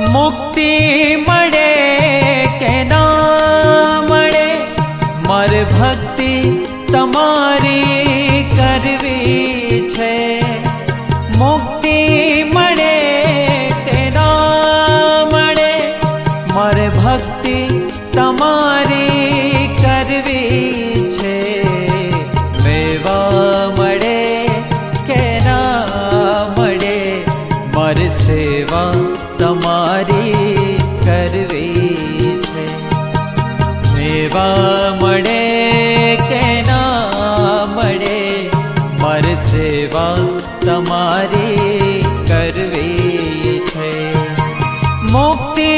મુક્તિ મળે કે ના મળે? મારે ભક્તિ તમારી કરવી છે. મુક્તિ મળે કે ના મળે? મારે ભક્તિ તમારી કરવી છે. મેવા મળે કે ના મળે? મારે સેવા મળે કે ના મળે મારે સેવા તમારી કરવી છે મુક્તિ